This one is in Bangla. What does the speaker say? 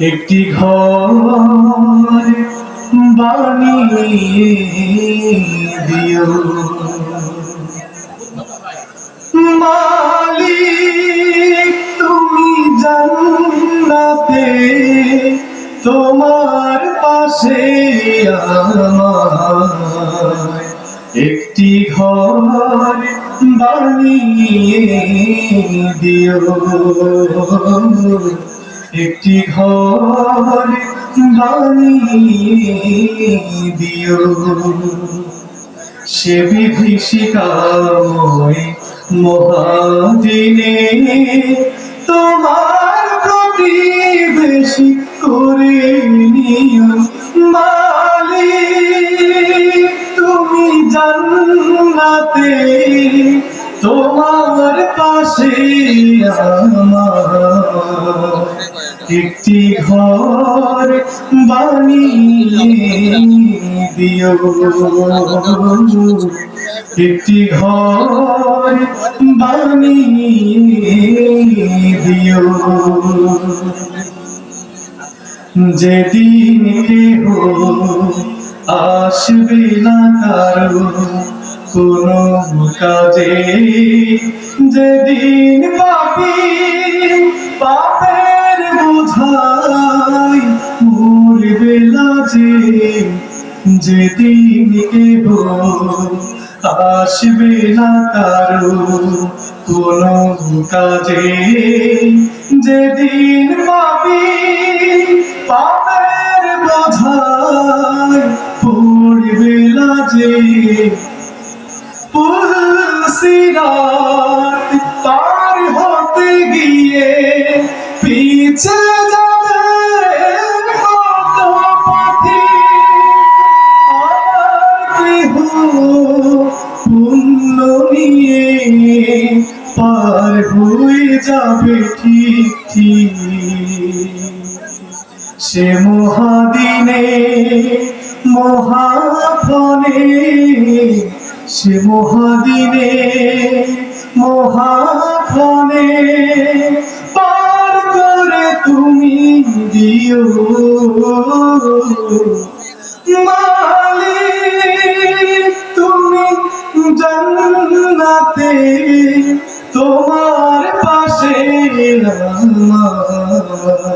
একটি ঘর বানিয়ে দিও। মালিক তুমি জান্নাতে তোমার পাশে আমার। একটি ঘর বানিয়ে দিও। একটি ঘর বানিয়ে দিও। সে বিভীষিকাময় মহাদিনে তোমার প্রতিবেশী করে নিও। জান্নাতে তোমার পাশে একটি ঘর বানিয়ে দিও। একটি ঘর বানিয়ে দিও। যেদিন কেহ আসবে না কারও কোনো কাজে যেদিন পাপি পাপের বোঝাই মরবে লাজে, যেদিন কেহ আসবে না কারও কোনো কাজে। যেদিন পাপি পাপের বোঝাই পড়বে লাজে পুলসিরাত পুণ্য নিয়ে পার হয়ে যাবে ঠিক ঠিক সে মহাদিনে, মহাফলে, সে মহাদিনে, মহাফলে পার করে তুমি দিও। মালিক জান্নাতে তোমার পাশে আমার